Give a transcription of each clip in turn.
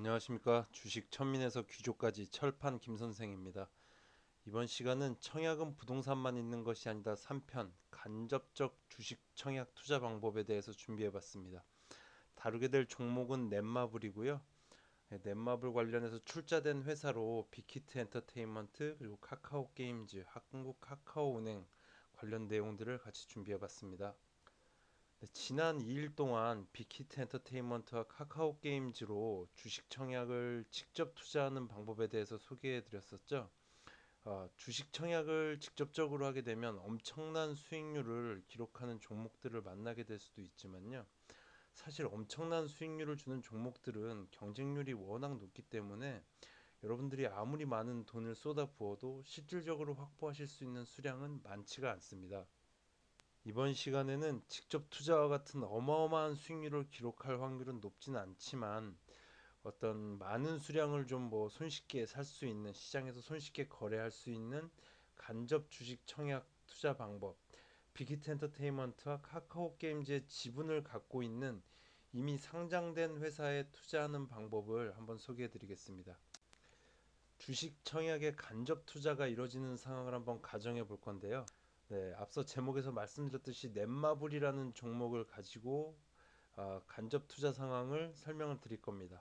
안녕하십니까 주식 천민에서 귀족까지 철판 김 선생입니다. 이번 시간은 청약은 부동산만 있는 것이 아니다 3편 간접적 주식 청약 투자 방법에 대해서 준비해봤습니다. 다루게 될 종목은 넷마블이고요. 네, 넷마블 관련해서 출자된 회사로 빅히트 엔터테인먼트 그리고 카카오 게임즈, 한국 카카오 은행 관련 내용들을 같이 준비해봤습니다. 네, 지난 2일 동안 빅히트 엔터테인먼트와 카카오 게임즈로 주식 청약을 직접 투자하는 방법에 대해서 소개해 드렸었죠. 어, 주식 청약을 직접적으로 하게 되면 엄청난 수익률을 기록하는 종목들을 만나게 될 수도 있지만요. 사실 엄청난 수익률을 주는 종목들은 경쟁률이 워낙 높기 때문에 여러분들이 아무리 많은 돈을 쏟아 부어도 실질적으로 확보하실 수 있는 수량은 많지가 않습니다. 이번 시간에는 직접 투자와 같은 어마어마한 수익률을 기록할 확률은 높지는 않지만 어떤 많은 수량을 좀 뭐 손쉽게 살 수 있는 시장에서 손쉽게 거래할 수 있는 간접 주식 청약 투자 방법 빅히트 엔터테인먼트와 카카오 게임즈의 지분을 갖고 있는 이미 상장된 회사에 투자하는 방법을 한번 소개해 드리겠습니다. 주식 청약의 간접 투자가 이루어지는 상황을 한번 가정해 볼 건데요. 네, 앞서 제목에서 말씀드렸듯이 넷마블이라는 종목을 가지고 아, 간접 투자 상황을 설명을 드릴 겁니다.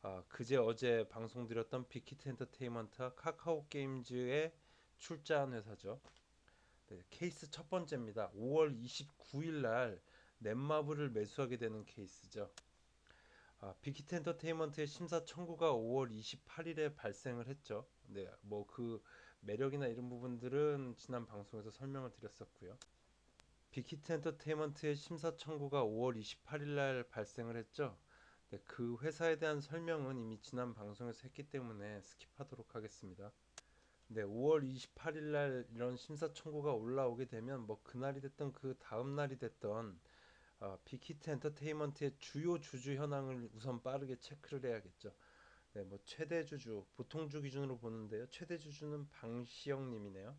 아, 그제 어제 방송드렸던 빅히트 엔터테인먼트와 카카오 게임즈에 출자한 회사죠. 네, 케이스 첫 번째입니다. 5월 29일 날 넷마블을 매수하게 되는 케이스죠. 아, 빅히트 엔터테인먼트의 심사 청구가 5월 28일에 발생을 했죠. 네, 뭐그 매력이나 이런 부분들은 지난 방송에서 설명을 드렸었고요. 빅히트 엔터테인먼트의 심사 청구가 5월 28일 날 발생을 했죠. 네, 그 회사에 대한 설명은 이미 지난 방송에서 했기 때문에 스킵하도록 하겠습니다. 네, 5월 28일 날 이런 심사 청구가 올라오게 되면 뭐 그날이 됐던 그 다음 날이 됐던 어, 빅히트 엔터테인먼트의 주요 주주 현황을 우선 빠르게 체크를 해야겠죠. 네, 뭐 최대 주주, 보통 주 기준으로 보는데요. 최대 주주는 방시영 님이네요.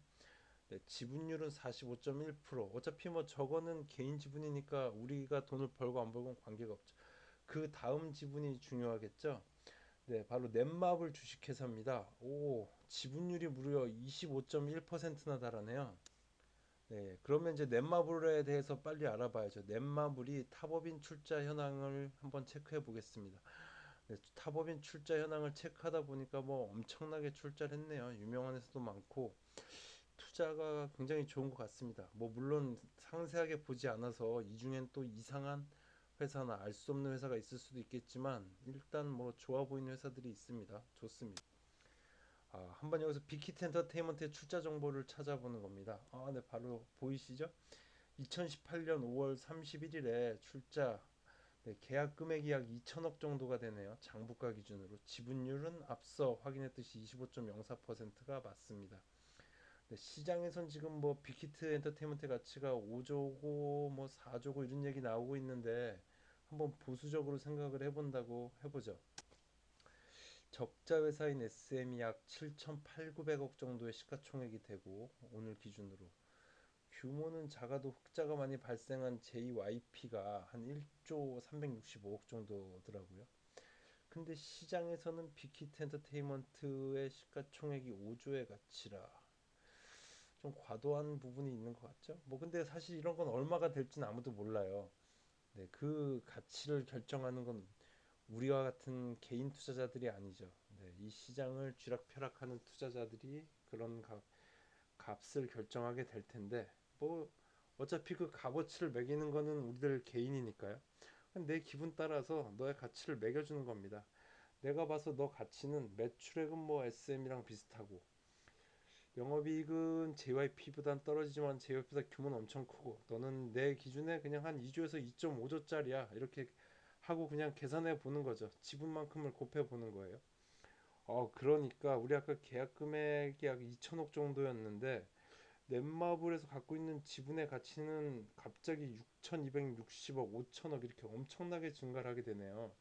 네, 지분율은 45.1%. 어차피 뭐 저거는 개인 지분이니까 우리가 돈을 벌고 안 벌고는 관계가 없죠. 그 다음 지분이 중요하겠죠. 네, 바로 넷마블 주식회사입니다. 오, 지분율이 무려 25.1%나 달하네요. 네, 그러면 이제 넷마블에 대해서 빨리 알아봐야죠. 넷마블이 탑업인 출자 현황을 한번 체크해 보겠습니다. 네, 탑업인 출자 현황을 체크하다 보니까 뭐 엄청나게 출자를 했네요. 유명한 회사도 많고 투자가 굉장히 좋은 것 같습니다. 뭐 물론 상세하게 보지 않아서 이 중엔 또 이상한 회사나 알 수 없는 회사가 있을 수도 있겠지만 일단 뭐 좋아 보이는 회사들이 있습니다. 좋습니다. 아, 한번 여기서 빅히트 엔터테인먼트의 출자 정보를 찾아보는 겁니다. 아, 네, 바로 보이시죠? 2018년 5월 31일에 출자 네, 계약 금액이 약 2천억 정도가 되네요. 장부가 기준으로 지분율은 앞서 확인했듯이 25.04%가 맞습니다. 네, 시장에선 지금 뭐 빅히트 엔터테인먼트 가치가 5조고 뭐 4조고 이런 얘기 나오고 있는데 한번 보수적으로 생각을 해본다고 해보죠. 적자 회사인 SM이 약 7,800억 정도의 시가총액이 되고 오늘 기준으로 규모는 작아도 흑자가 많이 발생한 JYP가 한 1조 365억 정도더라고요. 근데 시장에서는 빅히트 엔터테인먼트의 시가총액이 5조의 가치라 좀 과도한 부분이 있는 것 같죠? 뭐 근데 사실 이런 건 얼마가 될지는 아무도 몰라요. 네, 그 가치를 결정하는 건 우리와 같은 개인 투자자들이 아니죠. 네, 이 시장을 쥐락펴락하는 투자자들이 그런 값, 값을 결정하게 될 텐데 뭐 어차피 그 값어치를 매기는 거는 우리들 개인이니까요. 내 기분 따라서 너의 가치를 매겨주는 겁니다. 내가 봐서 너 가치는 매출액은 뭐 SM이랑 비슷하고 영업이익은 JYP보단 떨어지지만 JYP보다 규모는 엄청 크고 너는 내 기준에 그냥 한 2조에서 2.5조짜리야 이렇게 하고 그냥 계산해 보는 거죠. 지분만큼을 곱해 보는 거예요. 어, 그러니까 우리 아까 계약 금액이 약 2천억 정도였는데 넷마블에서 갖고 있는 지분의 가치는 갑자기 6,260억, 5천억 이렇게 엄청나게 증가를 하게 되네요.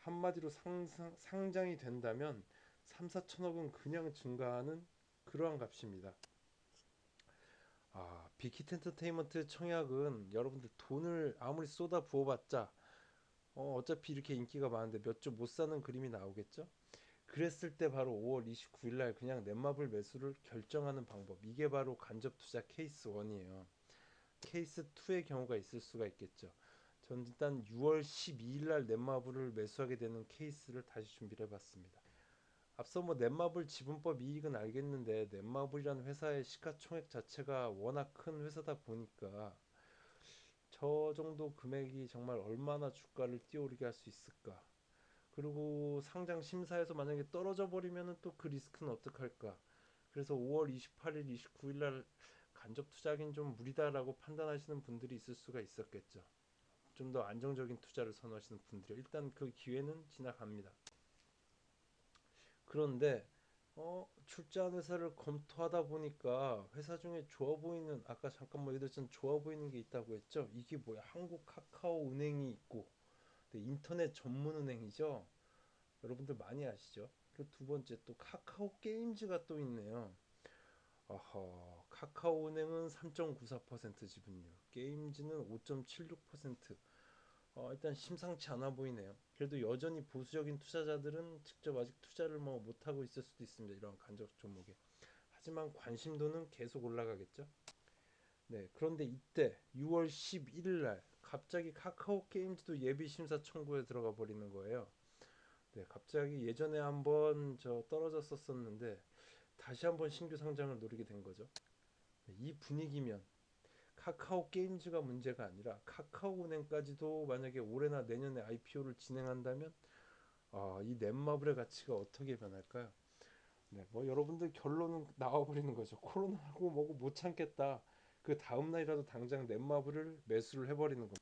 한마디로 상상, 상장이 된다면 3, 4천억은 그냥 증가하는 그러한 값입니다. 아, 빅히트 엔터테인먼트 청약은 여러분들 돈을 아무리 쏟아 부어봤자 어, 어차피 이렇게 인기가 많은데 몇 주 못 사는 그림이 나오겠죠? 그랬을 때 바로 5월 29일 날 그냥 넷마블 매수를 결정하는 방법. 이게 바로 간접 투자 케이스 1이에요. 케이스 2의 경우가 있을 수가 있겠죠. 전 일단 6월 12일 날 넷마블을 매수하게 되는 케이스를 다시 준비를 해 봤습니다. 앞서 뭐 넷마블 지분법 이익은 알겠는데 넷마블이라는 회사의 시가총액 자체가 워낙 큰 회사다 보니까 저 정도 금액이 정말 얼마나 주가를 뛰어오르게 할 수 있을까? 그리고 상장 심사에서 만약에 떨어져 버리면은 또 그 리스크는 어떡할까? 그래서 5월 28일, 29일 날 간접 투자하긴 좀 무리다라고 판단하시는 분들이 있을 수가 있었겠죠. 좀 더 안정적인 투자를 선호하시는 분들이 일단 그 기회는 지나갑니다. 그런데 어, 출자한 회사를 검토하다 보니까 회사 중에 좋아 보이는 아까 잠깐 뭐 얘기했던 좋아 보이는 게 있다고 했죠. 이게 뭐야? 한국 카카오 은행이 있고 네, 인터넷 전문 은행이죠. 여러분들 많이 아시죠? 그두 번째 또 카카오 게임즈가 또 있네요. 어허, 카카오 은행은 3.94% 지분율, 게임즈는 5.76%. 어, 일단 심상치 않아 보이네요. 그래도 여전히 보수적인 투자자들은 직접 아직 투자를 뭐 못하고 있을 수도 있습니다. 이런 간접 종목에. 하지만 관심도는 계속 올라가겠죠. 네, 그런데 이때 6월 11일 날 갑자기 카카오 게임즈도 예비 심사 청구에 들어가 버리는 거예요. 네, 갑자기 예전에 한번 저 떨어졌었었는데 다시 한번 신규 상장을 노리게 된 거죠. 네, 이 분위기면 카카오 게임즈가 문제가 아니라 카카오은행까지도 만약에 올해나 내년에 IPO를 진행한다면 아, 이 넷마블의 가치가 어떻게 변할까요? 네, 뭐 여러분들 결론은 나와버리는 거죠. 코로나고 뭐고 못 참겠다. 그 다음 날이라도 당장 넷마블을 매수를 해버리는 겁니다.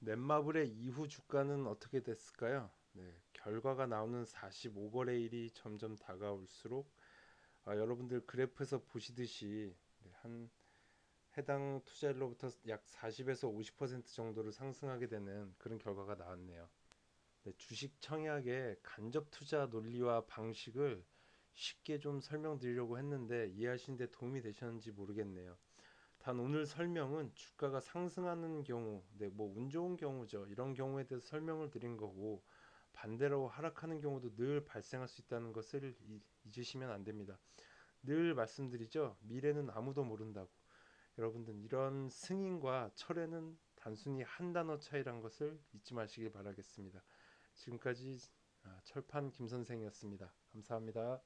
넷마블의 이후 주가는 어떻게 됐을까요? 네, 결과가 나오는 45거래일이 점점 다가올수록 아, 여러분들 그래프에서 보시듯이 네, 한 해당 투자일로부터 약 40에서 50% 정도를 상승하게 되는 그런 결과가 나왔네요. 네, 주식 청약의 간접 투자 논리와 방식을 쉽게 좀 설명드리려고 했는데 이해하시는 데 도움이 되셨는지 모르겠네요. 단 오늘 설명은 주가가 상승하는 경우, 네, 뭐 운 좋은 경우죠. 이런 경우에 대해서 설명을 드린 거고 반대로 하락하는 경우도 늘 발생할 수 있다는 것을 잊으시면 안 됩니다. 늘 말씀드리죠. 미래는 아무도 모른다고. 여러분들 이런 승인과 철회는 단순히 한 단어 차이란 것을 잊지 마시길 바라겠습니다. 지금까지 아, 철판 김 선생이었습니다. 감사합니다.